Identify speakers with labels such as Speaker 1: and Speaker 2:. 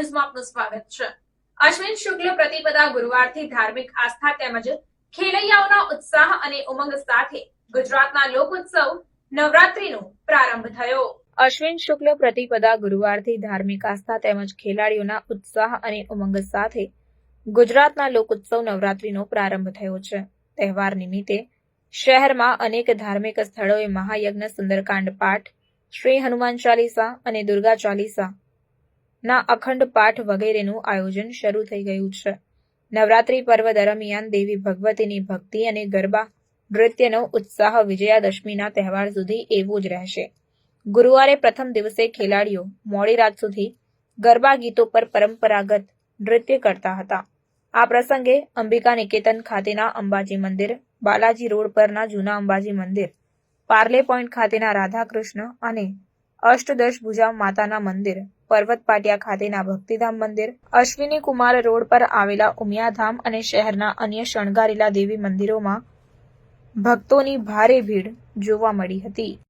Speaker 1: ન્યૂઝમાં આપનું સ્વાગત છે. અશ્વિન શુક્લ પ્રતિપદા ગુરુવારથી ધાર્મિક આસ્થા તેમજ ખેલૈયાઓના ઉત્સાહ અને ઉમંગ સાથે ગુજરાતના લોકોત્સવ નવરાત્રીનો પ્રારંભ થયો. અશ્વિન શુક્લ પ્રતિપદા ગુરુવારથી ધાર્મિક આસ્થા તેમજ ખેલાડીઓના ઉત્સાહ અને ઉમંગ સાથે ગુજરાતના લોકોત્સવ નવરાત્રીનો પ્રારંભ થયો છે. તહેવાર નિમિત્તે શહેરમાં અનેક ધાર્મિક સ્થળોએ મહાયજ્ઞ, સુંદરકાંડ, પાઠ, શ્રી હનુમાન ચાલીસા અને દુર્ગા ચાલીસા ના અખંડ પાઠ વગેરેનું આયોજન શરૂ થઈ ગયું છે. નવરાત્રી પર્વ દરમિયાન દેવી ભગવતીની ભક્તિ અને ગરબા, નૃત્યનો ઉત્સાહ વિજયાદશમીના તહેવાર સુધી એવો જ રહેશે. ગુરુવારે પ્રથમ દિવસે ખેલાડીઓ મોડી રાત સુધી ગરબા ગીતો પર પરંપરાગત નૃત્ય કરતા હતા. આ પ્રસંગે અંબિકા નિકેતન ખાતેના અંબાજી મંદિર, બાલાજી રોડ પરના જૂના અંબાજી મંદિર, પાર્લે પોઈન્ટ ખાતેના રાધાકૃષ્ણ અને અષ્ટદશ ભુજા માતાના મંદિર પર્વત પાટિયા ખાતેના ભક્તિધામ મંદિર અશ્વિની કુમાર રોડ પર આવેલા ઉમિયાધામ અને શહેરના અન્ય શણગારેલા દેવી મંદિરોમાં ભક્તોની ભારે ભીડ જોવા મળી હતી.